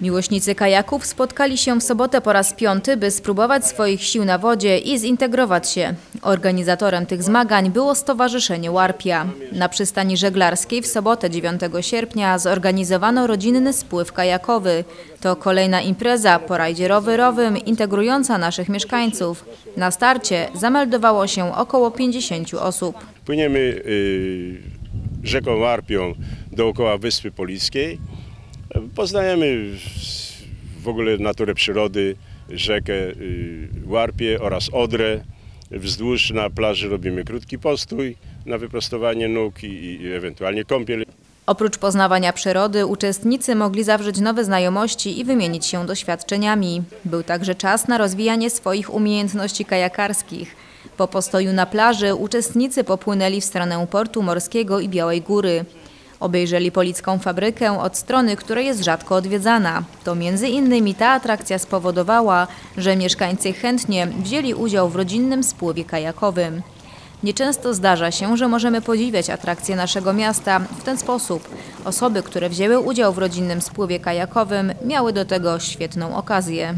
Miłośnicy kajaków spotkali się w sobotę po raz piąty, by spróbować swoich sił na wodzie i zintegrować się. Organizatorem tych zmagań było Stowarzyszenie Łarpia. Na przystani żeglarskiej w sobotę 9 sierpnia zorganizowano rodzinny spływ kajakowy. To kolejna impreza po rajdzie rowerowym integrująca naszych mieszkańców. Na starcie zameldowało się około 50 osób. Płyniemy y, rzeką Łarpią dookoła Wyspy Polickiej. Poznajemy w ogóle naturę przyrody, rzekę y, Łarpie oraz Odrę. Wzdłuż na plaży robimy krótki postój na wyprostowanie nóg i, i ewentualnie kąpiel. Oprócz poznawania przyrody, uczestnicy mogli zawrzeć nowe znajomości i wymienić się doświadczeniami. Był także czas na rozwijanie swoich umiejętności kajakarskich. Po postoju na plaży uczestnicy popłynęli w stronę portu morskiego i Białej Góry. Obejrzeli policką fabrykę od strony, która jest rzadko odwiedzana. To między innymi ta atrakcja spowodowała, że mieszkańcy chętnie wzięli udział w rodzinnym spływie kajakowym. Nieczęsto zdarza się, że możemy podziwiać atrakcje naszego miasta w ten sposób. Osoby, które wzięły udział w rodzinnym spływie kajakowym, miały do tego świetną okazję.